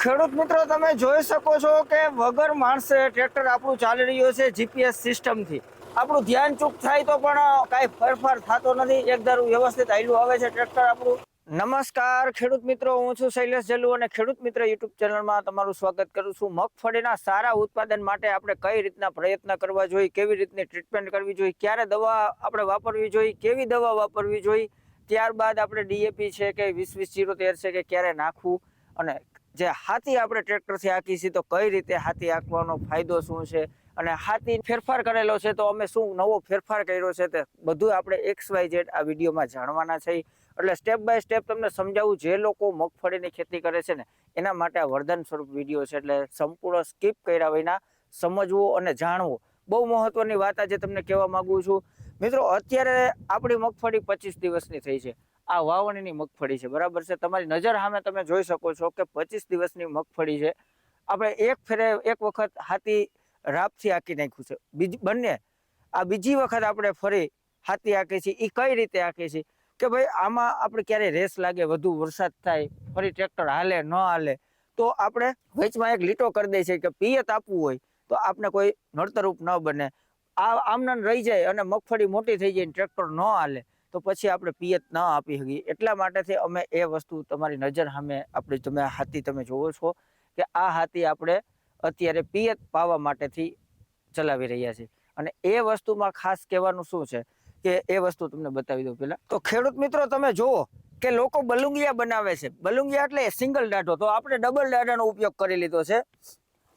ખેડૂત મિત્રો, તમે જોઈ શકો છો કે વગર માણસે ટ્રેક્ટર આપણું ચાલી રહ્યું છે જીપીએસ સિસ્ટમથી. આપણું ધ્યાન ચૂક થાય તો પણ કાંઈ ફેરફાર થતો નથી. એક વ્યવસ્થિત આયલું આવે છે ટ્રેક્ટર આપણું. નમસ્કાર ખેડૂત મિત્રો, હું છું શૈલેષ જલ્લુ અને ખેડૂત મિત્ર યુટ્યુબ ચેનલમાં તમારું સ્વાગત કરું છું. મગફળીના સારા ઉત્પાદન માટે આપણે કઈ રીતના પ્રયત્ન કરવા જોઈએ, કેવી રીતની ટ્રીટમેન્ટ કરવી જોઈએ, ક્યારે દવા આપણે વાપરવી જોઈએ, કેવી દવા વાપરવી જોઈએ, ત્યારબાદ આપણે ડીએપી છે કે વીસ વીસ જીરો તેર છે કે ક્યારે નાખવું અને જે હાથી આપણે ટ્રેક્ટરથી હાંકી છીએ, તો કઈ રીતે હાથી હાંકવાનો ફાયદો શું છે? અને હાથી ફેરફાર કરેલો છે, તો અમે શું નવો ફેરફાર કર્યો છે તે બધું આપણે એક્સ વાય ઝેડ આ વિડીયોમાં જાણવાના છે. એટલે સ્ટેપ બાય સ્ટેપ તમને સમજાવું, જે લોકો મગફળીની ખેતી કરે છે ને, એના માટે આ વરદાન સ્વરૂપ વીડિયો છે. એટલે સંપૂર્ણ સ્કીપ કર્યા વિના સમજવું અને જાણવું. બહુ મહત્વની વાત આજે તમને કહેવા માગું છું. મિત્રો, અત્યારે આપણી મગફળી પચીસ દિવસની થઈ છે. આ વાવણીની મગફળી છે. બરાબર છે? તમારી નજર સામે તમે જોઈ શકો છો કે પચીસ દિવસની મગફળી છે. આપણે એક ફેરે એક વખત હાથી રાપથી આંકી નાખ્યું છે. બીજી, બંને. આ બીજી વખત આપણે ફરી હાથી હાંકીએ છીએ. એ કઈ રીતે હાંકીએ છીએ? કે ભાઈ, આમાં આપણે ક્યારેય રેસ લાગે, વધુ વરસાદ થાય, ફરી ટ્રેક્ટર હાલે, ન હાલે, તો આપણે વચમાં એક લીટો કરી દઈએ છીએ કે પિયત આપવું હોય, તો આપણે કોઈ નડતરૂપ ન બને. આ આમનામ રહી જાય અને મગફળી મોટી થઈ જાય ટ્રેક્ટર ન હાલે. તો પછી આપણે પિયત ન આપી શકીએ. એટલા માટેથી અમે એ વસ્તુ તમારી નજર સામે આપણે તમે હાથી તમે જોવો છો કે આ હાથી આપણે અત્યારે પિયત પાવા માટેથી ચલાવી રહ્યા છીએ અને એ વસ્તુમાં ખાસ કહેવાનું શું છે કે એ વસ્તુ તમને બતાવી દઉં પહેલાં. તો ખેડૂત મિત્રો તમે જુઓ કે લોકો બલુંગિયા બનાવે છે. બલુંગિયા એટલે સિંગલ દાઢો. તો આપણે ડબલ દાઢાનો ઉપયોગ કરી લીધો છે.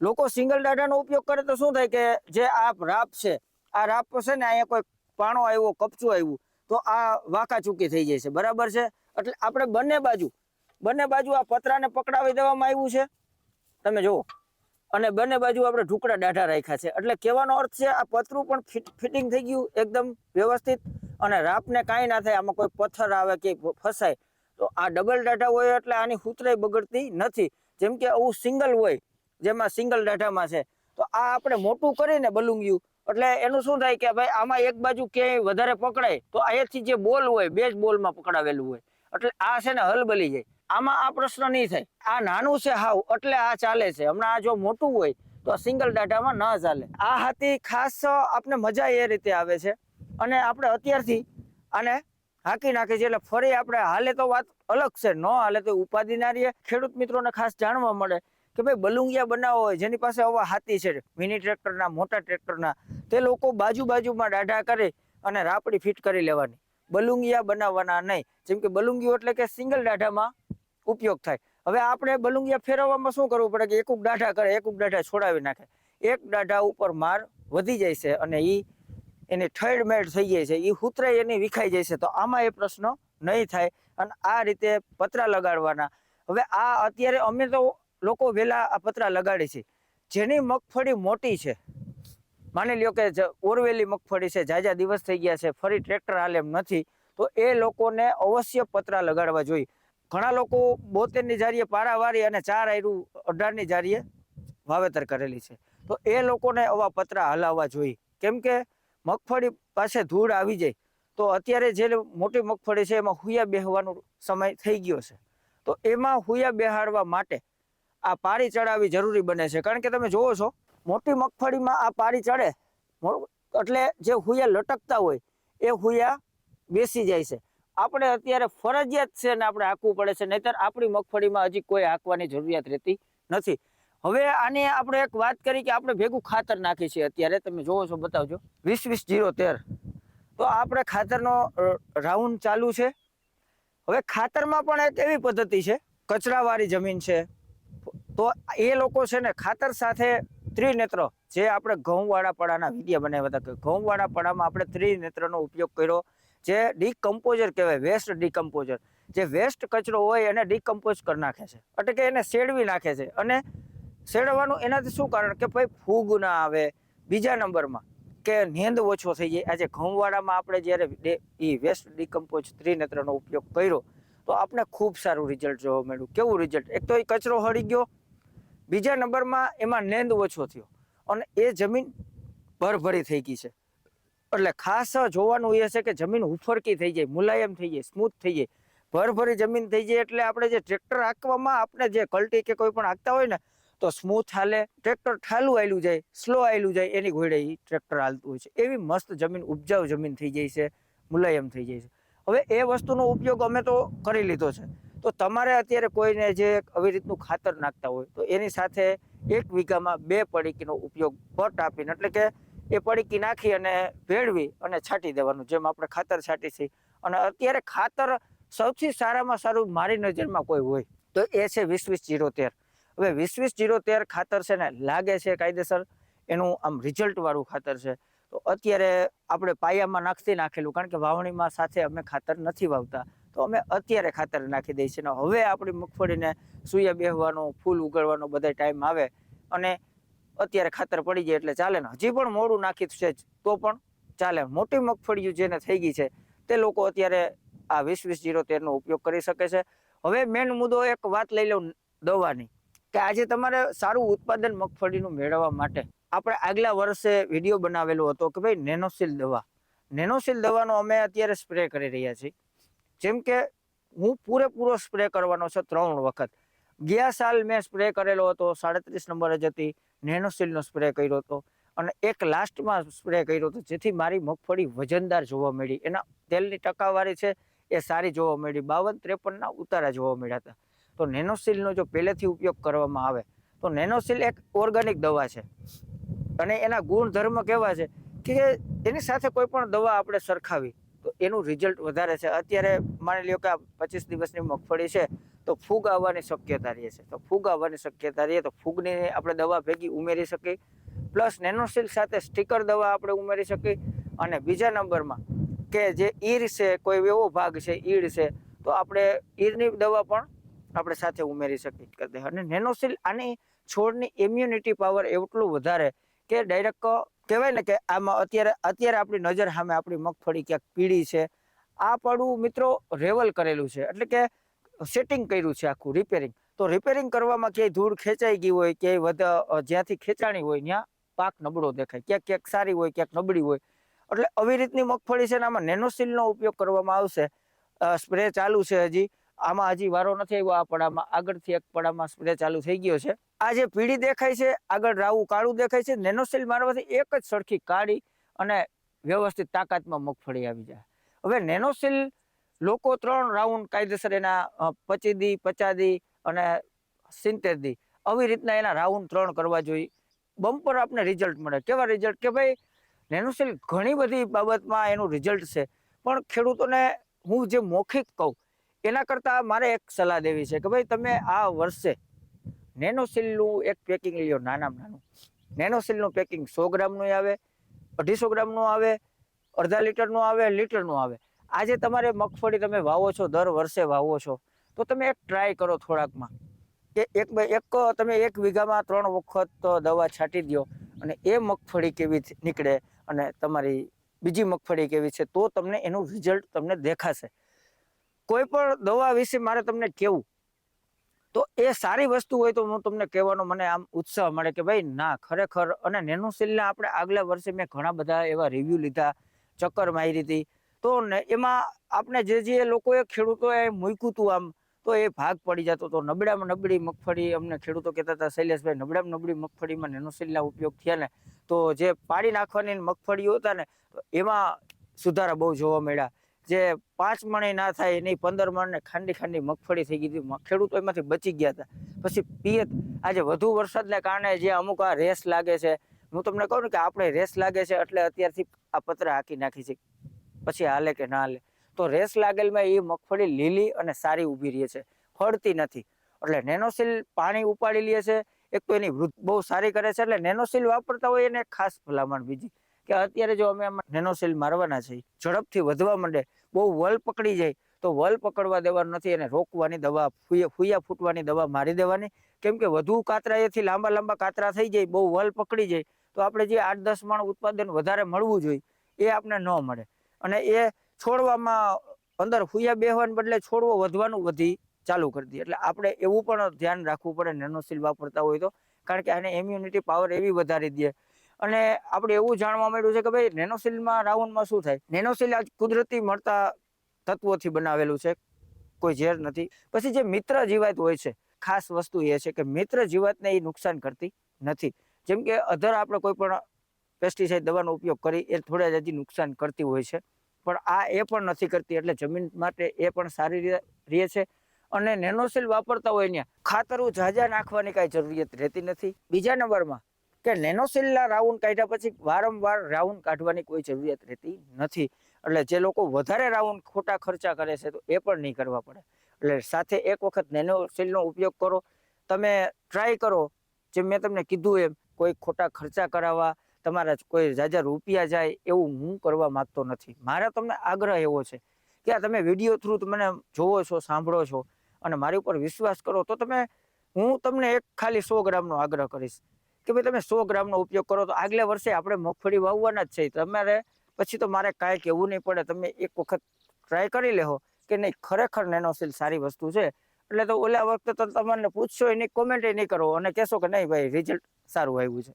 લોકો સિંગલ દાઢાનો ઉપયોગ કરે તો શું થાય કે જે આ રાપ છે, આ રાપ છે ને અહીંયા કોઈ પાણો આવ્યો, કપચું આવ્યું તો આ વાંકા ચૂકી થઈ જાય છે બરાબર છે? એટલે આપણે બંને બાજુ બંને બાજુ આ પતરાને પકડાવી દેવામાં આવ્યું છે. તમે જુઓ. અને બંને બાજુ આપણે ઢુકડા દાઢા રાખ્યા છે. એટલે કહેવાનો અર્થ છે, આ પતરું પણ ફિટ, ફિટિંગ થઈ ગયું એકદમ વ્યવસ્થિત. અને રાપને કાંઈ ના થાય, આમાં કોઈ પથ્થર આવે કે ફસાય, તો આ ડબલ દાઢા હોય એટલે આની હુતરાઈ બગડતી નથી. જેમ કે આવું સિંગલ હોય, જેમાં સિંગલ દાઢામાં છે. તો આ આપણે મોટું કરીને બલુંગિયું. એટલે એનું શું થાય કે ભાઈ, આમાં એક બાજુ ક્યાંય વધારે પકડાય, તો અહીંયાથી જે બોલ હોય, બે જ બોલમાં પકડાવેલું હોય. એટલે આ છે ને હલબલી જાય આમાં આ પ્રશ્ન નહીં થાય. આ નાનું છે હાવ, એટલે આ ચાલે છે. હમણાં આ જો મોટું હોય, તો સિંગલ ડાટામાં ન ચાલે. આ હાથી ખાસ આપણે મજા એ રીતે આવે છે. અને આપણે અત્યારથી આને હાંકી નાખે છે. એટલે ફરી આપણે હાલે તો વાત અલગ છે. ન હાલે તો ઉપાધિના રહીએ ખેડૂત મિત્રોને ખાસ જાણવા મળે. કે ભાઈ બલુંગિયા બનાવો હોય, જેની પાસે આવા હાથી છે, મિની ટ્રેક્ટરના, મોટા ટ્રેક્ટરના, તે લોકો બાજુ બાજુમાં દાઢા કરે અને રાપડી ફિટ કરી લેવાની. બલુંગિયા બનાવવાના નહીં. જેમ કે બલુંગિયો એટલે કે સિંગલ દાઢામાં ઉપયોગ થાય. હવે આપણે બલુંગિયા ફેરવવામાં શું કરવું પડે કે એકુક દાઢા કરે, એકુક દાઢા છોડાવી નાખે. એક દાઢા ઉપર માર વધી જાય છે અને એ એને ઠેડ મેડ થઈ જાય છે. એ હુતરાઈ એની વિખાઈ જાય છે. તો આમાં એ પ્રશ્ન નહીં થાય. અને આ રીતે પતરા લગાડવાના. હવે આ અત્યારે અમે તો લોકો વહેલા આ પતરા લગાડે છે. જેની મગફળી મોટી છે. માની લ્યો કે ઓરવેલી મગફળી છે, જાજા દિવસ થઈ ગયા છે, ફરી ટ્રેક્ટર હાલે નથી, તો એ લોકોને અવશ્ય પતરા લગાડવા જોઈએ. ઘણા લોકો બોતેરની જારીએ પારાવારી અને ચાર આયરું અઢારની જારીએ વાવેતર કરેલી છે. તો એ લોકોને આવા પતરા હલાવવા જોઈએ. કેમ કે મગફળી પાસે ધૂળ આવી જાય, તો અત્યારે જે મોટી મગફળી છે, એમાં હુયા બેહવાનો સમય થઈ ગયો છે. તો એમાં હુયા બેહાડવા માટે આ પારી ચડાવવી જરૂરી બને છે. કારણ કે તમે જોવો છો, મોટી મગફળીમાં આ પારી ચડે એટલે જે હુયા લટકતા હોય, એ હુયા બેસી જાય છે. આપણે અત્યારે ફરજિયાત છે ને આપણે હાંકવું પડે છે, નહીતર આપણી મગફળીમાં હજી કોઈ હાંકવાની જરૂરિયાત રહેતી નથી. હવે આની આપણે એક વાત કરી કે આપણે ભેગું ખાતર નાખીએ છીએ અત્યારે. તમે જોવો છો, બતાવજો. વીસ વીસ જીરો તેર. તો આપણે ખાતરનો રાઉન્ડ ચાલુ છે. હવે ખાતરમાં પણ એક એવી પદ્ધતિ છે, કચરાવાળી જમીન છે તો એ લોકો છે ને ખાતર સાથે ત્રિનેત્ર, જે આપણે ઘઉંવાળા પડાના વિદ્યા બનાવ્યા હતા કે ઘઉંવાળા પડામાં આપણે ત્રિનેત્રનો ઉપયોગ કર્યો, જે ડીકમ્પોઝર કહેવાય વેસ્ટ ડીકમ્પોઝર જે વેસ્ટ કચરો હોય એને ડીકમ્પોઝ કરી નાખે છે. એટલે કે એને શેડવી નાખે છે. અને શેડવાનું એનાથી શું કારણ કે ભાઈ ફૂગ ના આવે. બીજા નંબરમાં કે નેંદ ઓછો થઈ જાય. આજે ઘઉંવાળામાં આપણે જ્યારે એ વેસ્ટ ડીકમ્પોઝ ત્રિનેત્રનો ઉપયોગ કર્યો, તો આપણે ખૂબ સારું રિઝલ્ટ જોવા મળ્યું. કેવું રિઝલ્ટ એક તો એ કચરો હળી ગયો બીજા નંબરમાં એમાં નેંદ ઓછો થયો અને એ જમીન ભરભરી થઈ ગઈ છે. એટલે ખાસ જોવાનું એ છે કે જમીન ઉફરકી થઈ જાય મુલાયમ થઈ જાય સ્મૂથ થઈ જાય ભરભરી જમીન થઈ જાય એટલે આપણે જે ટ્રેક્ટર હાંકવામાં આપણે જે કલ્ટી કે કોઈ પણ હાંકતા હોય ને, તો સ્મૂથ હાલે, ટ્રેક્ટર ઠાલું આવેલું જાય, સ્લો આવેલું જાય, એની ઘોડે એ ટ્રેક્ટર હાલતું હોય છે. એવી મસ્ત જમીન, ઉપજાઉ જમીન થઈ જાય છે, મુલાયમ થઈ જાય છે. હવે એ વસ્તુનો ઉપયોગ અમે તો કરી લીધો છે. તો તમારે અત્યારે કોઈને જે આવી રીતનું ખાતર નાખતા હોય, તો એની સાથે એક વીઘામાં બે પડીકીનો ઉપયોગ પટ આપીને, એટલે કે એ પડીકી નાખી અને ભેળવી અને છાંટી દેવાનું, જેમ આપણે ખાતર છાંટી છીએ અને અત્યારે ખાતર સૌથી સારામાં સારું મારી નજરમાં કોઈ હોય, તો એ છે વીસ વીસ જીરો તેર હવે વીસ વીસ જીરો તેર ખાતર છે ને લાગે છે કાયદેસર, એનું આમ રિઝલ્ટવાળું ખાતર છે. તો અત્યારે આપણે પાયામાં નાખતી નાખેલું, કારણ કે વાવણીમાં સાથે અમે ખાતર નથી વાવતા. તો અમે અત્યારે ખાતર નાખી દઈએ છીએ. હવે આપણી મગફળીને સૂયા બેહવાનો, ફૂલ ઉગાડવાનો બધા ટાઈમ આવે અને અત્યારે ખાતર પડી જાય એટલે ચાલે ને. હજી પણ મોડું નાખી છે તો પણ ચાલે. મોટી મગફળીઓ જેને થઈ ગઈ છે, તે લોકો અત્યારે આ વીસ વીસ જીરો તેરનો ઉપયોગ કરી શકે છે. હવે મેન મુદ્દો એક વાત લઈ લઉં દવાની, કે આજે તમારે સારું ઉત્પાદન મગફળીનું મેળવવા માટે આપણે આગલા વર્ષે વીડિયો બનાવેલો હતો કે ભાઈ નેનોસિલ દવા. નેનોસિલ દવાનો અમે અત્યારે સ્પ્રે કરી રહ્યા છીએ. જેમ કે હું પૂરેપૂરો સ્પ્રે કરવાનો છે ત્રણ વખત. ગયા સાલ મેં સ્પ્રે કરેલો હતો, સાડત્રીસ નંબર જ હતી નેનોસિલનો સ્પ્રે કર્યો હતો. અને એક લાસ્ટમાં સ્પ્રે કર્યો હતો, જેથી મારી મગફળી વજનદાર જોવા મળી. એના તેલની ટકાવારી છે, એ સારી જોવા મળી. બાવન ત્રેપનના ઉતારા જોવા મળ્યા હતા. તો નેનોસિલનો જો પહેલેથી ઉપયોગ કરવામાં આવે, તો નેનોસિલ એક ઓર્ગેનિક દવા છે. અને એના ગુણધર્મ કેવા છે કે એની સાથે કોઈ પણ દવા આપણે સરખાવી. તો એનું રિઝલ્ટ વધારે છે. અત્યારે માની લ્યો કે આ પચીસ દિવસની મગફળી છે, તો ફૂગ આવવાની શક્યતા રહે છે. તો ફૂગ આવવાની શક્યતા રહે, તો ફૂગની આપણે દવા ભેગી ઉમેરી શકીએ. પ્લસ નેનોસિલ સાથે સ્ટીકર દવા આપણે ઉમેરી શકીએ. અને બીજા નંબરમાં કે જે ઈર છે, કોઈ એવો ભાગ છે ઈડ છે, તો આપણે ઈરની દવા પણ આપણે સાથે ઉમેરી શકીએ. અને નેનોસિલ આની છોડની ઇમ્યુનિટી પાવર એટલું વધારે કે ડાયરેક્ટ કહેવાય ને કે આમાં અત્યારે અત્યારે આપણી નજર સામે આપણી મગફળી ક્યાંક પીળી છે. આ પડું મિત્રો રેવલ કરેલું છે. એટલે કે સેટિંગ કર્યું છે આખું રિપેરિંગ તો રિપેરિંગ કરવામાં ક્યાંય ધૂળ ખેંચાઈ ગઈ હોય, ક્યાંય વધ જ્યાંથી ખેંચાણી હોય, ત્યાં પાક નબળો દેખાય. ક્યાંક ક્યાંક સારી હોય, ક્યાંક નબળી હોય. એટલે આવી રીતની મગફળી છે ને આમાં નેનોસિલનો ઉપયોગ કરવામાં આવશે. સ્પ્રે ચાલુ છે હજી. આમાં હજી વારો નથી આવ્યો, આ પડામાં, આગળથી એક પડામાં સ્પ્રે ચાલુ થઈ ગયો છે. આ જે પીળી દેખાય છે, આગળ રાવું કાળું દેખાય છે નેનોસિલ મારવાથી એક જ સરખી કાળી અને વ્યવસ્થિત તાકાતમાં મગફળી આવી જાય. હવે નેનોસેલ લોકો ત્રણ રાઉન્ડ કાયદેસર એના પચી દી પચા દી અને સિત્તેર દી આવી રીતના એના રાઉન્ડ ત્રણ કરવા જોઈએ. બમ્પર આપને રિઝલ્ટ મળે. કેવા રિઝલ્ટ કે ભાઈ નેનોસિલ ઘણી બધી બાબતમાં એનું રિઝલ્ટ છે. પણ ખેડૂતોને હું જે મૌખિક કહું એના કરતાં મારે એક સલાહ દેવી છે કે ભાઈ તમે આ વર્ષે નેનોસિલનું એક પેકિંગ લ્યો, નાનામાં નાનું. નેનોસિલનું પેકિંગ સો ગ્રામનું આવે, અઢીસો ગ્રામનું આવે, અડધા લીટરનું આવે લીટરનું આવે. આજે તમારે મગફળી તમે વાવો છો, દર વર્ષે વાવો છો, તો તમે એક ટ્રાય કરો થોડાકમાં. કે એક એક તમે એક વીઘામાં ત્રણ વખત દવા છાંટી દો અને એ મગફળી કેવી નીકળે અને તમારી બીજી મગફળી કેવી છે, તો તમને એનું રિઝલ્ટ તમને દેખાશે. કોઈ પણ દવા વિશે મારે તમને કહેવું, તો એ સારી વસ્તુ હોય તો હું તમને કહેવાનો મને આમ ઉત્સાહ મળે કે ભાઈ ના, ખરેખર અને નેનુસિલના આપણે આગલા વર્ષે મેં ઘણા બધા એવા રિવ્યૂ લીધા, ચક્કર મારી હતી. તો એમાં આપણે જે જે લોકોએ ખેડૂતોએ મૂક્યું હતું આમ, તો એ ભાગ પડી જતો તો નબળામાં નબળી મગફળી અમને ખેડૂતો કહેતા હતા, શૈલેષભાઈ, નબળામાં નબળી મગફળીમાં નેનોસિલના ઉપયોગ થયા ને, તો જે પાડી નાખવાની મગફળીઓ હતા ને એમાં સુધારા બહુ જોવા મળ્યા. જે પાંચ મણે ના થાય એની પંદર મણને ખાંડી ખાંડી મગફળી થઈ ગઈ હતી. ખેડૂતો એમાંથી બચી ગયા હતા. પછી પિયત, આજે વધુ વરસાદને કારણે જે અમુક આ રેસ લાગે છે, હું તમને કહું ને કે આપણે રેસ લાગે છે એટલે અત્યારથી આ પત્ર હાકી નાખી છે. પછી હાલે કે ના હાલે. તો રેસ લાગેલમાં એ મગફળી લીલી અને સારી ઊભી રહે છે. ફળતી નથી. એટલે નેનોસિલ પાણી ઉપાડી લે છે. એક તો એની વૃદ્ધ બહુ સારી કરે છે. એટલે નેનોસિલ વાપરતા હોય એને ખાસ ભલામણ બીજી. કે અત્યારે જો અમે આમાં નેનોસિલ મારવાના છીએ, ઝડપથી વધવા માંડે, બહુ વલ પકડી જાય, તો વલ પકડવા દેવાનું નથી એને રોકવાની દવા, ફૂયા ફૂટવાની દવા મારી દેવાની. કેમ કે વધુ કાતરા એથી લાંબા લાંબા કાતરા થઈ જાય, બહુ વલ પકડી જાય, તો આપણે જે આઠ દસ માણ ઉત્પાદન વધારે મળવું જોઈએ, એ આપણે ન મળે. અને એ છોડવામાં અંદર ફૂયા બેહવાને બદલે છોડવો વધવાનું વધી ચાલુ કરી દે. એટલે આપણે એવું પણ ધ્યાન રાખવું પડે નેનોસિલ વાપરતા હોય તો, કારણ કે આને ઇમ્યુનિટી પાવર એવી વધારી દે અને આપણે એવું જાણવા મળ્યું છે કે ભાઈ નેનોસિલમાં રાઉન્ડમાં શું થાય? નેનોસિલ આ કુદરતી મળતા તત્વોથી બનાવેલું છે, કોઈ ઝેર નથી. પછી જે મિત્ર જીવાત હોય છે, ખાસ વસ્તુ એ છે કે મિત્ર જીવાતને એ નુકસાન કરતી નથી. જેમ કે અધર આપણે કોઈ પણ પેસ્ટિસાઇડ દવાનો ઉપયોગ કરી, એ થોડા જ હજી નુકસાન કરતી હોય છે. પણ આ એ પણ નથી કરતી, એટલે જમીન માટે એ પણ સારી રહે છે. અને નેનોસિલ વાપરતા હોય ત્યાં ખાતરું ઝાઝા નાખવાની કાંઈ જરૂરિયાત રહેતી નથી. બીજા નંબરમાં કે નેનોસિલના રાઉન્ડ કાઢ્યા પછી વારંવાર રાઉન્ડ કાઢવાની કોઈ જરૂરિયાત રહેતી નથી. એટલે જે લોકો વધારે રાઉન્ડ ખોટા ખર્ચા કરે છે તો એ પણ નહીં કરવા પડે. એટલે સાથે એક વખત નેનોસિલનો ઉપયોગ કરો. તમે ટ્રાય કરો. જેમ મેં તમને કીધું એમ, કોઈ ખોટા ખર્ચા કરાવવા, તમારા કોઈ જાજા રૂપિયા જાય એવું હું કરવા માગતો નથી. મારા તમને આગ્રહ એવો છે કે આ તમે વીડિયો થ્રુ મને જોવો છો, સાંભળો છો અને મારી ઉપર વિશ્વાસ કરો તો તમે, હું તમને એક ખાલી સો ગ્રામનો આગ્રહ કરીશ. કે ભાઈ, તમે સો ગ્રામનો ઉપયોગ કરો તો આગલે વર્ષે આપણે મગફળી વાવવાના જ છે. તમારે પછી તો મારે કાંઈ કહેવું નહીં પડે. તમે એક વખત ટ્રાય કરી લેહો કે નહીં, ખરેખર નેનોસિલ સારી વસ્તુ છે. એટલે તો ઓલા વખતે તો તમને પૂછશો એની કોમેન્ટ નહીં કરો. અને કહેશો કે નહીં, ભાઈ રિઝલ્ટ સારું આવ્યું છે.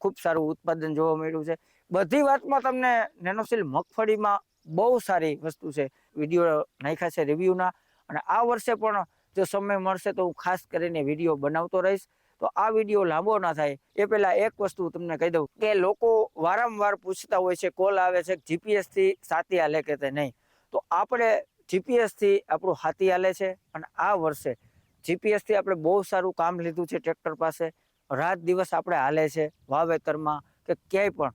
ખૂબ સારું ઉત્પાદન જોવા મળ્યું છે. બધી વાતમાં તમને નેનોસિલ મગફળીમાં બહુ સારી વસ્તુ છે. વીડિયો નાખ્યા છે રિવ્યૂના અને આ વર્ષે પણ જો સમય મળશે તો હું ખાસ કરીને વીડિયો બનાવતો રહીશ. તો આ વીડિયો લાંબો ના થાય. એ પહેલા એક વસ્તુ તમને કહી દઉં કે લોકો વારંવાર પૂછતા હોય છે, કોલ આવે છે જીપીએસથી સાતી હાલે કે તે નહીં? તો આપણે જીપીએસથી આપણું હાથી હાલે છે અને આ વર્ષે જીપીએસથી આપણે બહુ સારું કામ લીધું છે ટ્રેક્ટર પાસે. રાત દિવસ આપણે હાલે છે વાવેતરમાં કે ક્યાંય પણ.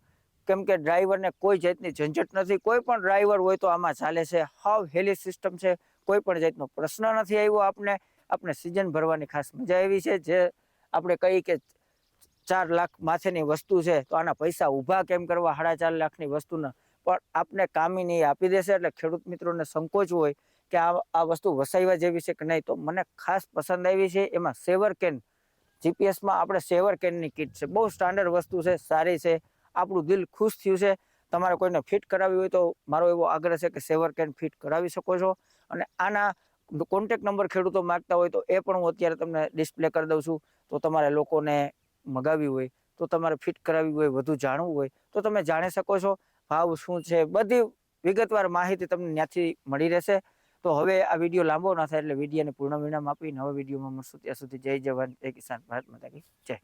કેમ કે ડ્રાઈવરને કોઈ જાતની ઝંઝટ નથી. કોઈ પણ ડ્રાઈવર હોય તો આમાં ચાલે છે. હાવ હેલી સિસ્ટમ છે. કોઈ પણ જાતનો પ્રશ્ન નથી આવ્યો આપણે આપણે સિઝન ભરવાની ખાસ મજા આવી છે. જે આપણે કહી કે ચાર લાખ માથેની વસ્તુ છે, તો આના પૈસા ઊભા કેમ કરવા સાડા ચાર લાખની વસ્તુના? પણ આપને કામીની આપી દેશે એટલે ખેડૂત મિત્રોને સંકોચ હોય કે આ આ વસ્તુ વસાવવા જેવી છે કે નહીં? તો મને ખાસ પસંદ આવી છે એમાં સેવર કેન. જીપીએસમાં આપણે સેવર કેનની કીટ છે. બહુ સ્ટાન્ડર્ડ વસ્તુ છે, સારી છે, આપણું દિલ ખુશ થયું છે. તમારે કોઈને ફિટ કરાવી હોય તો મારો એવો આગ્રહ છે કે સેવર કેન ફિટ કરાવી શકો છો. અને આના કોન્ટેક નંબર ખેડૂતો માગતા હોય તો એ પણ હું અત્યારે તમને ડિસ્પ્લે કરી દઉં છું. તો તમારે લોકોને મગાવી હોય, તો તમારે ફિટ કરાવી હોય, વધુ જાણવું હોય, તો તમે જાણી શકો છો ભાવ શું છે. બધી વિગતવાર માહિતી તમને ત્યાંથી મળી રહેશે. તો હવે આ વીડિયો લાંબો ના થાય એટલે વિડીયોને પૂર્ણ વિરામ આપી નવા વિડીયોમાં મળશું. ત્યાં સુધી જય જવાન, જય કિસાન, ભારત માતા કી જય.